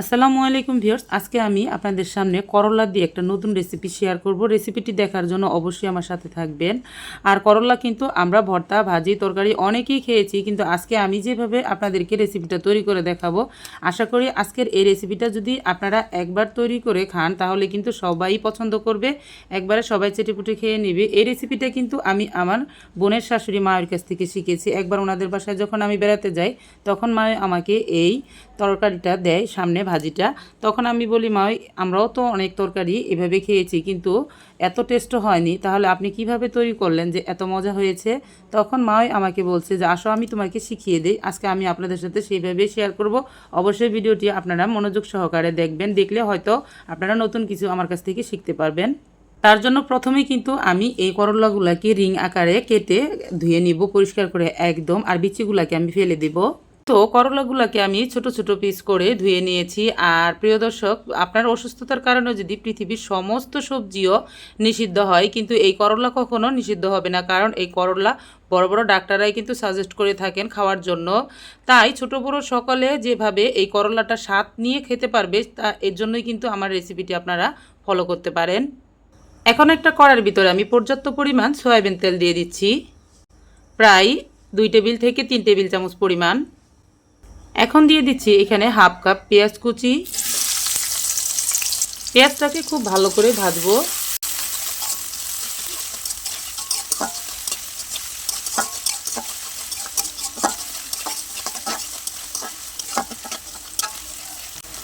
আসসালামু আলাইকুম ভিউয়ার্স, আজকে আমি আপনাদের সামনে করলা দিয়ে একটা নতুন রেসিপি শেয়ার করব। রেসিপিটি দেখার জন্য অবশ্যই আমার সাথে থাকবেন। আর করলা কিন্তু আমরা ভর্তা, ভাজি, তরকারি অনেকেই খেয়েছি, কিন্তু আজকে আমি যেভাবে আপনাদেরকে রেসিপিটা তৈরি করে দেখাবো, আশা করি আজকের এই রেসিপিটা যদি আপনারা একবার তৈরি করে খান, তাহলে কিন্তু সবাই পছন্দ করবে। একবারে সবাই চেটেপুটে খেয়ে নেবে। এই রেসিপিটা কিন্তু আমি আমার বোনের শাশুড়ি মায়ের কাছ থেকে শিখেছি। একবার ওনাদের বাসায় যখন আমি বেড়াতে যাই, তখন মা আমাকে এই তরকারিটা দেয় সামনে ভাজিটা, তখন আমি বলি, মা আমরাও তো অনেক তরকারি এভাবে খেয়েছি, কিন্তু এত টেস্ট হয়নি, তাহলে আপনি কীভাবে তৈরি করলেন যে এত মজা হয়েছে? তখন মাই আমাকে বলছে যে, আসো, আমি তোমাকে শিখিয়ে দিই, আজকে আমি আপনাদের সাথে সেইভাবে শেয়ার করব। অবশ্যই ভিডিওটি আপনারা মনোযোগ সহকারে দেখবেন, দেখলে হয়তো আপনারা নতুন কিছু আমার কাছ থেকে শিখতে পারবেন। তার জন্য প্রথমে কিন্তু আমি এই করলাগুলাকে রিং আকারে কেটে ধুয়ে নিব, পরিষ্কার করে একদম, আর বিচিগুলাকে আমি ফেলে দেব। তো করলাগুলোকে আমি ছোট ছোট পিস করে ধুয়ে নিয়েছি। আর প্রিয় দর্শক, আপনার অসুস্থতার কারণে যদি পৃথিবীর সমস্ত সবজিও নিষিদ্ধ হয়, কিন্তু এই করলা কখনো নিষিদ্ধ হবে না। কারণ এই করলা বড় বড় ডাক্তাররাই কিন্তু সাজেস্ট করে থাকেন খাওয়ার জন্য। তাই ছোট, বড় সকলে যেভাবে এই করলাটা স্বাদ নিয়ে খেতে পারবে, তা এর জন্যই কিন্তু আমার রেসিপিটি আপনারা ফলো করতে পারেন। এখন একটা কড়ার ভিতরে আমি পর্যাপ্ত পরিমাণ সয়াবিন তেল দিয়ে দিচ্ছি। প্রায় দুই টেবিল থেকে তিন টেবিল চামচ পরিমাণ। এখন দিয়ে দিচ্ছি এখানে হাফ কাপ পেঁয়াজ কুচি। পেঁয়াজটাকে খুব ভালো করে ভাজবো।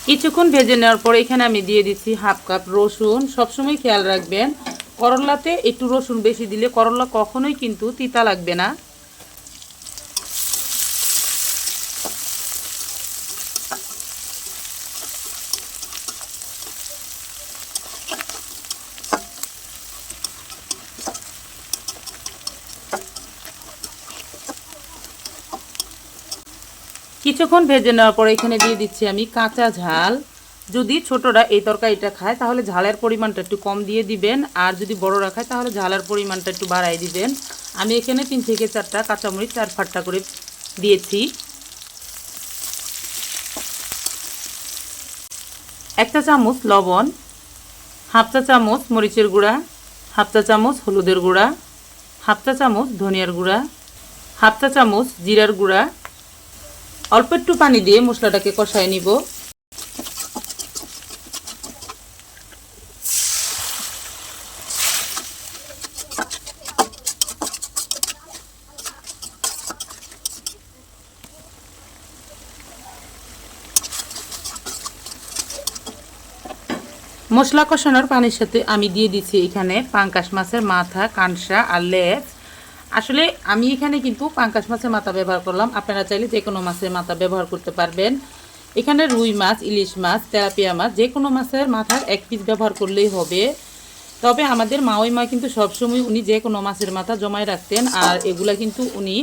কিছুক্ষণ ভেজে নেওয়ার পর এখানে আমি দিয়ে দিচ্ছি হাফ কাপ রসুন। সবসময় খেয়াল রাখবেন, করলাতে একটু রসুন বেশি দিলে করলা কখনোই কিন্তু তিতা লাগবে না। কিছুক্ষণ ভেজে নেওয়ার পর এখানে দিয়ে দিচ্ছি আমি কাঁচা ঝাল। যদি ছোটরা এই তরকারিটা খায়, তাহলে ঝালের পরিমাণটা একটু কম দিয়ে দিবেন। আর যদি বড়রা খায়, তাহলে ঝালের পরিমাণটা একটু বাড়াই দিবেন। আমি এখানে তিন থেকে চারটা কাঁচামরিচ চার ফাটটা করে দিয়েছি। একটা চামচ লবণ, হাফ চা চামচ মরিচের গুঁড়া, হাফ চা চামচ হলুদের গুঁড়া, হাফ চা চামচ ধনিয়ার গুঁড়া, হাফ চা চামচ জিরার গুঁড়া অল্প একটু পানি দিয়ে মশলাটাকে কষায় নিব। মশলা কষানোর পানির সাথে আমি দিয়ে দিচ্ছি এখানে পাঙ্কাশ মাছের মাথা, কানসা আর লেজ আসলে আমি এখানে কিন্তু পাঙ্কাশ মাছের মাথা ব্যবহার করলাম। আপনারা চাইলে যে কোনো মাছের মাথা ব্যবহার করতে পারবেন। এখানে রুই মাছ, ইলিশ মাছ, তেলাপিয়া মাছ যে কোনো মাছের মাথার এক পিস ব্যবহার করলেই হবে। তবে আমাদের মাওই মা কিন্তু সবসময় উনি যে কোনো মাছের মাথা জমায় রাখতেন আর এগুলা কিন্তু উনি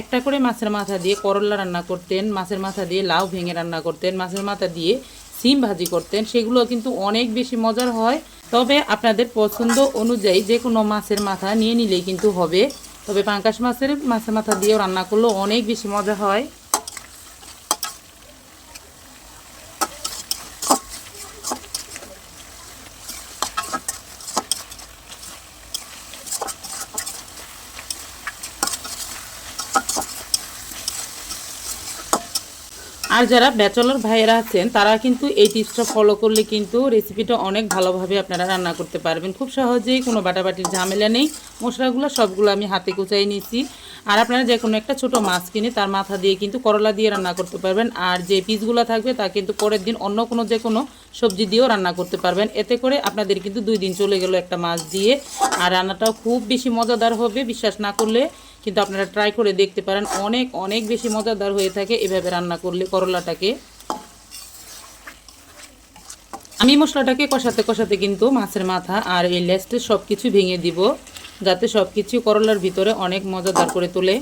একটা করে মাছের মাথা দিয়ে করলা রান্না করতেন, মাছের মাথা দিয়ে লাউ ভেঙে রান্না করতেন, মাছের মাথা দিয়ে সিম ভাজি করতেন সেগুলো কিন্তু অনেক বেশি মজার হয়। তবে আপনাদের পছন্দ অনুযায়ী যে কোনো মাছের মাথা নিয়ে নিলেই কিন্তু হবে। তবে পাঙ্কাশ মাছের মাছের মাথা দিয়েও রান্না করলেও অনেক বেশি মজা হয়। আর যারা ব্যাচলর ভাইয়েরা আছেন, তারা কিন্তু এই টিপসটা ফলো করলে কিন্তু রেসিপিটা অনেক ভালোভাবে আপনারা রান্না করতে পারবেন। খুব সহজেই কোনো বাটাবাটির ঝামেলা নেই। মশলাগুলো সবগুলো আমি হাতে কুচাই নিয়েছি। আর আপনারা যে কোনো একটা ছোট মাছ কিনে তার মাথা দিয়ে কিন্তু করলা দিয়ে রান্না করতে পারবেন। আর যে পিসগুলো থাকবে তা কিন্তু পরের দিন অন্য কোনো যে কোনো সবজি দিয়েও রান্না করতে পারবেন। এতে করে আপনাদের কিন্তু দুই দিন চলে গেল একটা মাছ দিয়ে। আর রান্নাটাও খুব বেশি মজাদার হবে। বিশ্বাস না করলে কিন্তু আপনারা ট্রাই করে দেখতে পারেন, অনেক অনেক বেশি মজাদার হয়ে থাকে এভাবে রান্না করলে করলাটাকে। আমি মশলাটাকে কষাতে কষাতে কিন্তু মাছের মাথা আর এই লেস্টে সব কিছু ভেঙে দিব, যাতে সব কিছু করলার ভিতরে অনেক মজাদার করে তোলে।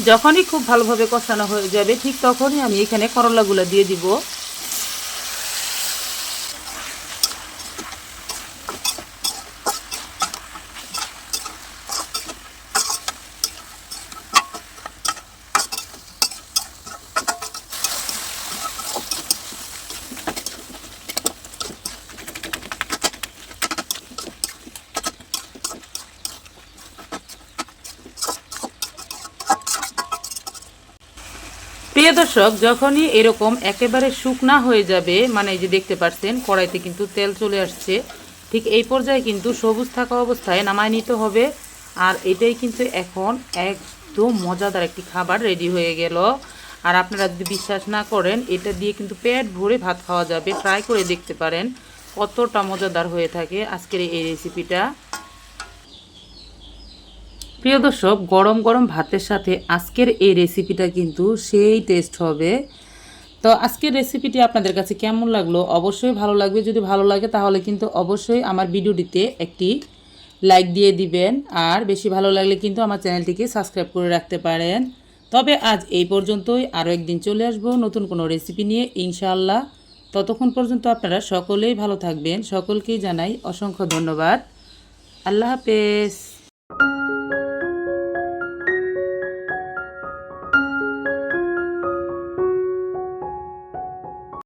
যখনই খুব ভালোভাবে কষানো হয়ে যাবে ঠিক তখনই আমি এখানে করলাগুলো দিয়ে দিব। দর্শক, যখনই এরকম একেবারে শুকনা হয়ে যাবে মানে এই যে দেখতে পাচ্ছেন, কড়াইতে কিন্তু তেল চলে আসছে, ঠিক এই পর্যায়ে কিন্তু সবুজ থাকা অবস্থায় নামায় নিতে হবে। আর এটাই কিন্তু এখন একদম মজাদার একটি খাবার রেডি হয়ে গেল। আর আপনারা যদি বিশ্বাস না করেন, এটা দিয়ে কিন্তু পেট ভরে ভাত খাওয়া যাবে। ট্রাই করে দেখতে পারেন কতটা মজাদার হয়ে থাকে আজকের এই রেসিপিটা। প্রিয় দর্শক, গরম গরম ভাতের সাথে আজকের এই রেসিপিটা কিন্তু সেই টেস্ট হবে। তো আজকের রেসিপিটি আপনাদের কাছে কেমন লাগল? অবশ্যই ভালো লাগবে। যদি ভালো লাগে, তাহলে কিন্তু অবশ্যই আমার ভিডিওটিতে একটি লাইক দিয়ে দিবেন। আর বেশি ভালো লাগলে কিন্তু আমার চ্যানেলটিকে সাবস্ক্রাইব করে রাখতে পারেন। তবে আজ এই পর্যন্তই। আরও একদিন চলে আসব নতুন কোনো রেসিপি নিয়ে, ইনশাআল্লাহ। ততক্ষণ পর্যন্ত আপনারা সকলেই ভালো থাকবেন। সকলকেই জানাই অসংখ্য ধন্যবাদ। আল্লাহ হাফেজ।